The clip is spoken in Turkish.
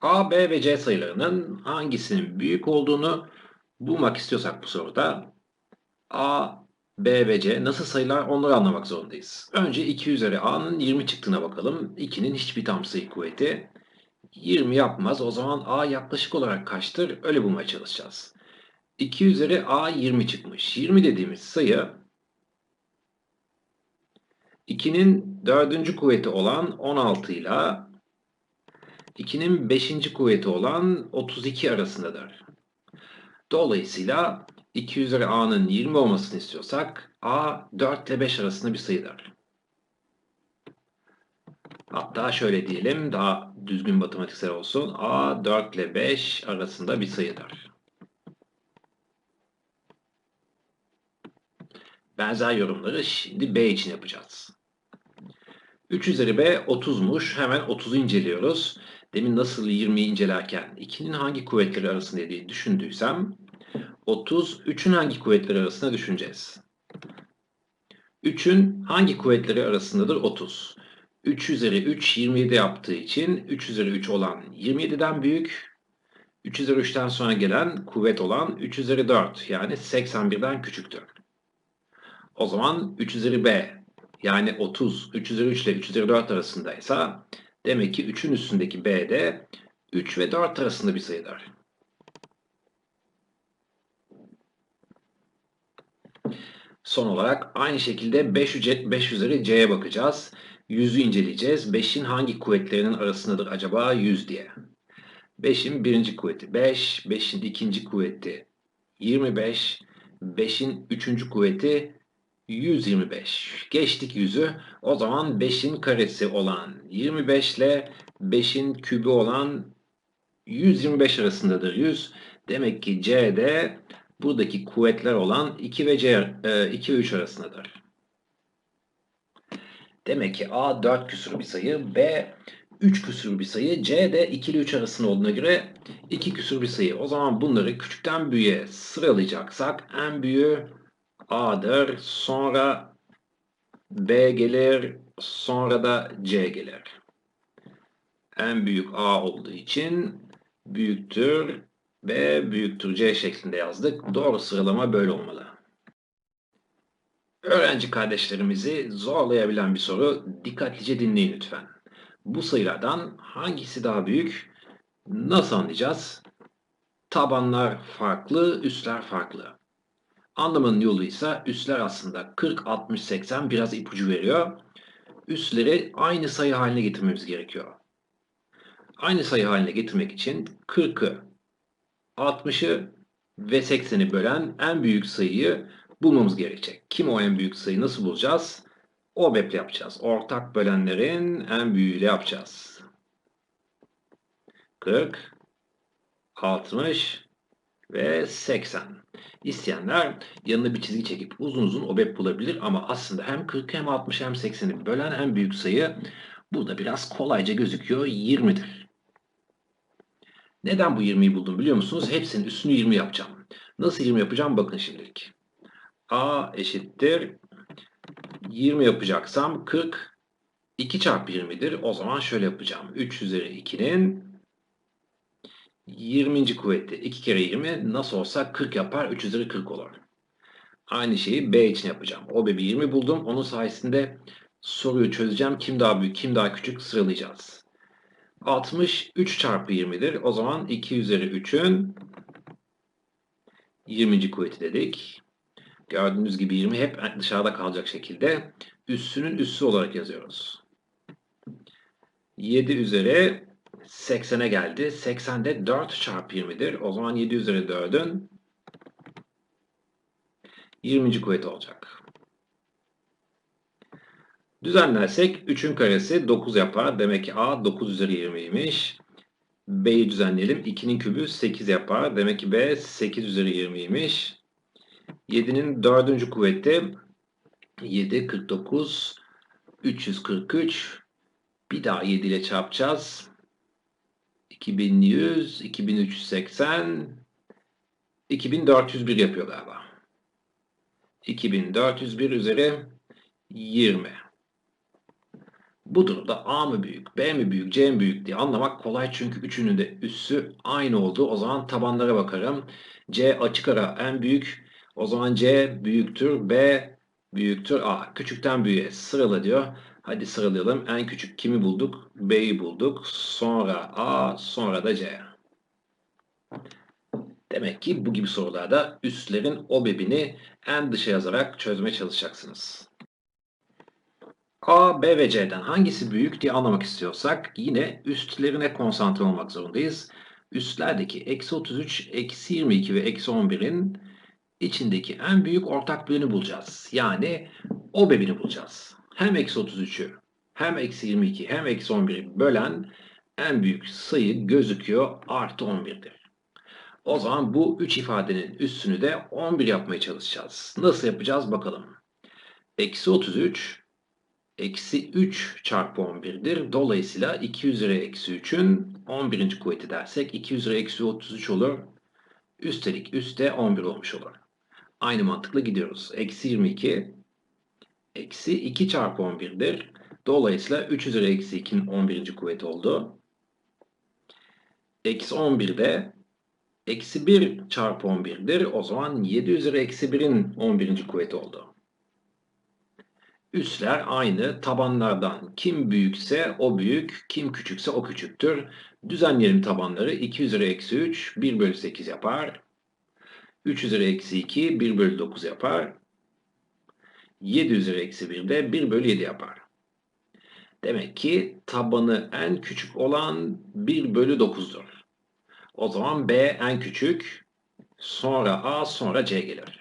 A, B ve C sayılarının hangisinin büyük olduğunu bulmak istiyorsak bu soruda A, B ve C nasıl sayılar onları anlamak zorundayız. Önce 2 üzeri A'nın 20 çıktığına bakalım. 2'nin hiçbir tam sayı kuvveti 20 yapmaz. O zaman A yaklaşık olarak kaçtır? Öyle bulmaya çalışacağız. 2 üzeri A 20 çıkmış. 20 dediğimiz sayı 2'nin dördüncü kuvveti olan 16 ile 2'nin 5. kuvveti olan 32 arasındadır. Dolayısıyla 2 üzeri a'nın 20 olmasını istiyorsak a 4 ile 5 arasında bir sayıdır. Hatta şöyle diyelim daha düzgün matematiksel olsun. a 4 ile 5 arasında bir sayıdır. Benzer yorumları şimdi b için yapacağız. 3 üzeri b 30'muş. Hemen 30'u inceliyoruz. Demin nasıl 20'yi incelerken 2'nin hangi kuvvetleri arasında diye düşündüysem 30, 3'ün hangi kuvvetleri arasında düşüneceğiz. 3'ün hangi kuvvetleri arasındadır? 30. 3 üzeri 3 27 yaptığı için 3 üzeri 3 olan 27'den büyük. 3 üzeri 3'ten sonra gelen kuvvet olan 3 üzeri 4 yani 81'den küçüktür. O zaman 3 üzeri b yani 30 3 üzeri 3 ile 3 üzeri 4 arasındaysa demek ki 3'ün üstündeki b de 3 ve 4 arasında bir sayıdır. Son olarak aynı şekilde 5, 5 üzeri c'ye bakacağız. 100'ü inceleyeceğiz. 5'in hangi kuvvetlerinin arasındadır acaba 100 diye. 5'in birinci kuvveti 5, 5'in ikinci kuvveti 25, 5'in üçüncü kuvveti 125. Geçtik 100'ü. O zaman 5'in karesi olan 25 ile 5'in kübü olan 125 arasındadır 100. Demek ki C'de buradaki kuvvetler olan 2 ve C 2 ve 3 arasındadır. Demek ki A 4 küsur bir sayı, B 3 küsur bir sayı, C de 2 ile 3 arasında olduğuna göre 2 küsur bir sayı. O zaman bunları küçükten büyüğe sıralayacaksak en büyüğü A'dır, sonra B gelir, sonra da C gelir. En büyük A olduğu için büyüktür B büyüktür C şeklinde yazdık. Doğru sıralama böyle olmalı. Öğrenci kardeşlerimizi zorlayabilen bir soru. Dikkatlice dinleyin lütfen. Bu sayılardan hangisi daha büyük? Nasıl anlayacağız? Tabanlar farklı, üstler farklı. Anlamanın yolu ise üstler aslında 40, 60, 80 biraz ipucu veriyor. Üstleri aynı sayı haline getirmemiz gerekiyor. Aynı sayı haline getirmek için 40'ı 60'ı ve 80'i bölen en büyük sayıyı bulmamız gerekecek. Kim o en büyük sayı nasıl bulacağız? OBEP'le yapacağız. Ortak bölenlerin en büyüğüyle yapacağız. 40, 60 ve 80. İsteyenler yanına bir çizgi çekip uzun uzun OBEP bulabilir ama aslında hem 40 hem 60 hem 80'i bölen en büyük sayı burada biraz kolayca gözüküyor 20'dir. Neden bu 20'yi buldum biliyor musunuz? Hepsinin üstünü 20 yapacağım. Nasıl 20 yapacağım? Bakın şimdilik. A eşittir 20 yapacaksam 40 2 çarpı 20'dir. O zaman şöyle yapacağım. 3 üzeri 2'nin 20. kuvveti. 2 kere 20 nasıl olsa 40 yapar. 3 üzeri 40 olur. Aynı şeyi B için yapacağım. O bir 20 buldum. Onun sayesinde soruyu çözeceğim. Kim daha büyük, kim daha küçük sıralayacağız. 60 3 çarpı 20'dir. O zaman 2 üzeri 3'ün 20. kuvveti dedik. Gördüğünüz gibi 20 hep dışarıda kalacak şekilde üssünün üssü olarak yazıyoruz. 7 üzeri 80'e geldi. 80'de 4 çarpı 20'dir. O zaman 7 üzeri 4'ün 20. kuvveti olacak. Düzenlersek 3'ün karesi 9 yapar. Demek ki A 9 üzeri 20'ymiş. B'yi düzenleyelim. 2'nin kübü 8 yapar. Demek ki B 8 üzeri 20'ymiş. 7'nin 4. kuvveti 7, 49, 343. Bir daha 7 ile çarpacağız. 2100, 2380, 2401 yapıyor galiba. 2401 üzeri 20. Bu durumda A mı büyük, B mi büyük, C mi büyük diye anlamak kolay çünkü üçünün de üssü aynı oldu. O zaman tabanlara bakarım. C açık ara en büyük. O zaman C büyüktür, B büyüktür A. Küçükten büyüğe sırala diyor. Hadi sıralayalım. En küçük kimi bulduk? B'yi bulduk. Sonra A, sonra da C. Demek ki bu gibi sorularda üslerin OBEB'ini en dışa yazarak çözmeye çalışacaksınız. A, B ve C'den hangisi büyük diye anlamak istiyorsak yine üstlerine konsantre olmak zorundayız. Üstlerdeki eksi 33, eksi 22 ve eksi 11'in içindeki en büyük ortak bölünü bulacağız. Yani OBEB'ini bulacağız. Hem eksi 33'ü hem eksi 22 hem eksi 11'i bölen en büyük sayı gözüküyor artı 11'dir. O zaman bu üç ifadenin üstünü de 11 yapmaya çalışacağız. Nasıl yapacağız bakalım. Eksi 33 eksi 3 çarpı 11'dir. Dolayısıyla 2 üzeri eksi 3'ün 11. kuvveti dersek 2 üzeri eksi 33 olur. Üstelik üstte 11 olmuş olur. Aynı mantıkla gidiyoruz. Eksi 22 eksi 2 çarpı 11'dir. Dolayısıyla 3 üzeri eksi 2'nin 11. kuvveti oldu. Eksi 11 de eksi 1 çarpı 11'dir. O zaman 7 üzeri eksi 1'in 11. kuvveti oldu. Üsler aynı. Tabanlardan kim büyükse o büyük, kim küçükse o küçüktür. Düzenleyelim tabanları. 2 üzeri eksi 3, 1 bölü 8 yapar. 3 üzeri eksi 2, 1 bölü 9 yapar. 7 üzeri eksi 1 de 1 bölü 7 yapar. Demek ki tabanı en küçük olan 1 bölü 9'dur. O zaman B en küçük, sonra A, sonra C gelir.